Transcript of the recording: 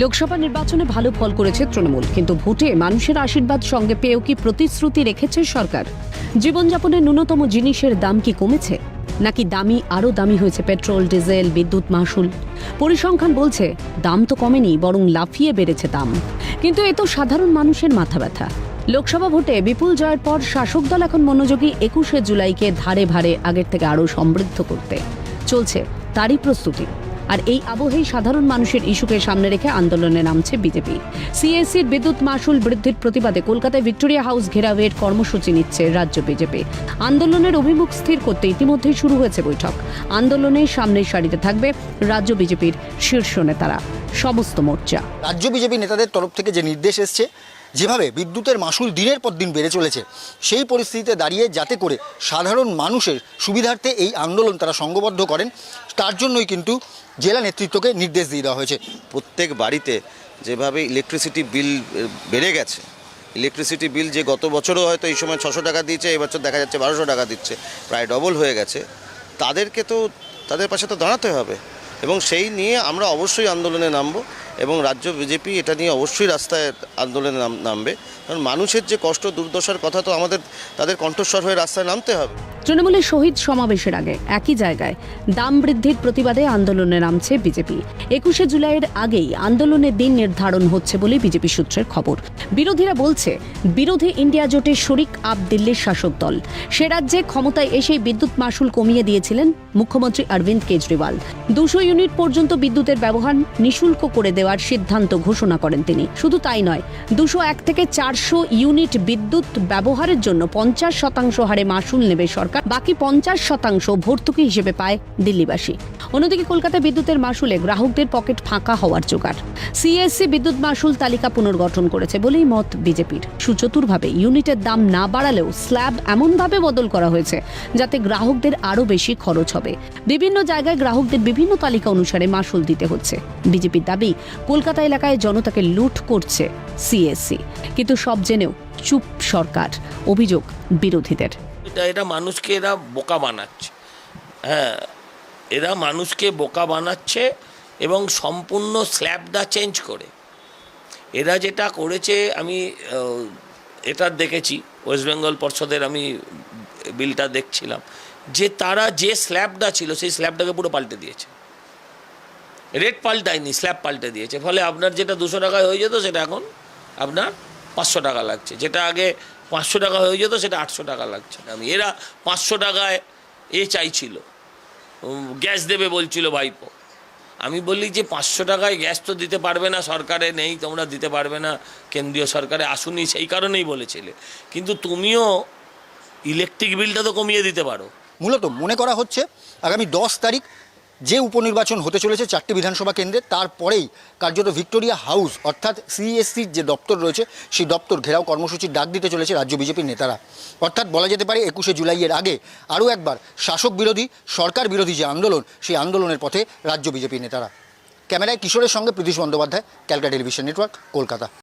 লোকসভা নির্বাচনে ভালো ফল করেছে তৃণমূল, কিন্তু ভোটে মানুষের আশীর্বাদ সঙ্গে পেয়েও কি প্রতিশ্রুতি রেখেছে সরকার? জীবনযাপনের ন্যূনতম জিনিসের দাম কি কমেছে? নাকি দামি, আরও দামি হয়েছে পেট্রোল, ডিজেল, বিদ্যুৎ মাসুল পরিসংখ্যান বলছে, দাম তো কমেনি, বরং লাফিয়ে বেড়েছে দাম। কিন্তু এ তো সাধারণ মানুষের মাথা ব্যথা। লোকসভা ভোটে বিপুল জয়ের পর শাসক দল এখন মনোযোগী একুশে জুলাইকে ধারে ভারে আগের থেকে আরও সমৃদ্ধ করতে। চলছে তারই প্রস্তুতি। আর এই আবহেই সাধারণ মানুষের ইস্যুকে সামনে রেখে আন্দোলনে নামছে বিজেপি। সিএসসির বিদ্যুৎ মাসুল বৃদ্ধির প্রতিবাদে কলকাতায় ভিক্টোরিয়া হাউস ঘেরাওয়ের কর্মসূচি নিচ্ছে রাজ্য বিজেপি। আন্দোলনের অভিমুখ স্থির করতে ইতিমধ্যেই শুরু হয়েছে বৈঠক। আন্দোলনের সামনের সারিতে থাকবে রাজ্য বিজেপির শীর্ষ নেতারা। সমস্ত মোর্চা। রাজ্য বিজেপি নেতাদের তরফ থেকে যে নির্দেশ এসছে যেভাবে বিদ্যুতের মাসুল দিনের পর দিন বেড়ে চলেছে, সেই পরিস্থিতিতে দাঁড়িয়ে যাতে করে সাধারণ মানুষের সুবিধার্থে এই আন্দোলন তারা সংঘবদ্ধ করেন, তার জন্যই কিন্তু জেলা নেতৃত্বকে নির্দেশ দিয়ে দেওয়া হয়েছে। প্রত্যেক বাড়িতে যেভাবে ইলেকট্রিসিটি বিল বেড়ে গেছে ইলেকট্রিসিটি বিল যে গত বছরও হয়তো এই সময় ছশো টাকা দিয়েছে এবছর দেখা যাচ্ছে বারোশো টাকা দিচ্ছে, প্রায় ডবল হয়ে গেছে। তাদেরকে তো, তাদের পাশে তো দাঁড়াতে হবে। এবং সেই নিয়ে আমরা অবশ্যই আন্দোলনে নামবো। এবং রাজ্য বিজেপি এটা নিয়ে অবশ্যই রাস্তায় আন্দোলনে নাম- নামবে। কারণ মানুষের যে কষ্ট, দুর্দশার কথা তো আমাদের, তাদের কণ্ঠস্বর হয়ে রাস্তায় নামতে হবে। তৃণমূলের শহীদ সমাবেশের আগে একই জায়গায় দাম বৃদ্ধির প্রতিবাদে আন্দোলনে নামছে বিজেপি। একুশে জুলাইয়ের আগেই আন্দোলনের দিন নির্ধারণ হচ্ছে বলে বিজেপি সূত্রের খবর। বিরোধীরা বলছে, বিরোধী ইন্ডিয়া জোটের শরিক আপ দিল্লির শাসক দল। সে রাজ্যে ক্ষমতায় এসেই বিদ্যুৎ মাসুল কমিয়ে দিয়েছিলেন মুখ্যমন্ত্রী অরবিন্দ কেজরিওয়াল। দুশো ইউনিট পর্যন্ত বিদ্যুতের ব্যবহার নিঃশুল্ক করে দেওয়ার সিদ্ধান্ত ঘোষণা করেন তিনি। শুধু তাই নয়, দুশো এক থেকে চারশো ইউনিট বিদ্যুৎ ব্যবহারের জন্য পঞ্চাশ শতাংশ হারে মাসুল নেবে সরকার। বাকি পঞ্চাশ শতাংশ ভর্তুকি হিসেবে পায় দিল্লিবাসী। অন্যদিকে কলকাতায় বিদ্যুতের মাসুলে গ্রাহকদের পকেট ফাঁকা হওয়ার জোগাড়। সিএসসি বিদ্যুৎ মাসুল তালিকা পুনর্গঠন করেছে বলেই মত বিজেপির। সুচতুরভাবে ইউনিটের দাম না বাড়ালেও স্ল্যাব এমনভাবে বদল করা হয়েছে যাতে গ্রাহকদের আরও বেশি খরচ হবে। বিভিন্ন জায়গায় গ্রাহকদের বিভিন্ন তালিকা অনুসারে মাসুল দিতে হচ্ছে। বিজেপির দাবি, কলকাতা এলাকায় জনতাকে লুট করছে সিএসসি। কিন্তু সব জেনেও চুপ সরকার। অভিযোগ বিরোধীদের। এটা এটা মানুষকে এরা বোকা বানাচ্ছে। হ্যাঁ এরা মানুষকে বোকা বানাচ্ছে এবং সম্পূর্ণ স্ল্যাবটা চেঞ্জ করে। এরা যেটা করেছে, আমি এটা দেখেছি, ওয়েস্ট বেঙ্গল পর্ষদের আমি বিলটা দেখছিলাম, যে তারা যে স্ল্যাবটা ছিল, সেই স্ল্যাবটাকে পুরো পাল্টে দিয়েছে। রেট পাল্টায়নি, স্ল্যাব পাল্টে দিয়েছে। ফলে আপনার যেটা দুশো টাকায় হয়ে যেত, সেটা এখন আপনার পাঁচশো টাকা লাগছে। যেটা আগে পাঁচশো টাকা হয়ে যেত, সেটা আটশো টাকা লাগছে। না আমি, এরা পাঁচশো টাকায় এ চাইছিল। গ্যাস দেবে বলছিল ভাইপো। আমি বলি যে, পাঁচশো টাকায় গ্যাস তো দিতে পারবে না, সরকারে নেই, তোমরা দিতে পারবে না, কেন্দ্রীয় সরকারে আসুনি, সেই কারণেই বলেছিলে। কিন্তু তুমিও ইলেকট্রিক বিলটা তো কমিয়ে দিতে পারো। মূলত মনে করা হচ্ছে, আগামী দশ তারিখ যে উপনির্বাচন হতে চলেছে চারটি বিধানসভা কেন্দ্রে, তারপরেই কার্যত ভিক্টোরিয়া হাউস, অর্থাৎ সিএসসির যে দপ্তর রয়েছে, সেই দপ্তর ঘেরাও কর্মসূচির ডাক দিতে চলেছে রাজ্য বিজেপির নেতারা। অর্থাৎ বলা যেতে পারে, একুশে জুলাইয়ের আগে আরও একবার শাসক বিরোধী, সরকার বিরোধী যে আন্দোলন, সেই আন্দোলনের পথে রাজ্য বিজেপির নেতারা। ক্যামেরায় কিশোরের সঙ্গে Pritish Bandyopadhyay Calcutta television network, Kolkata.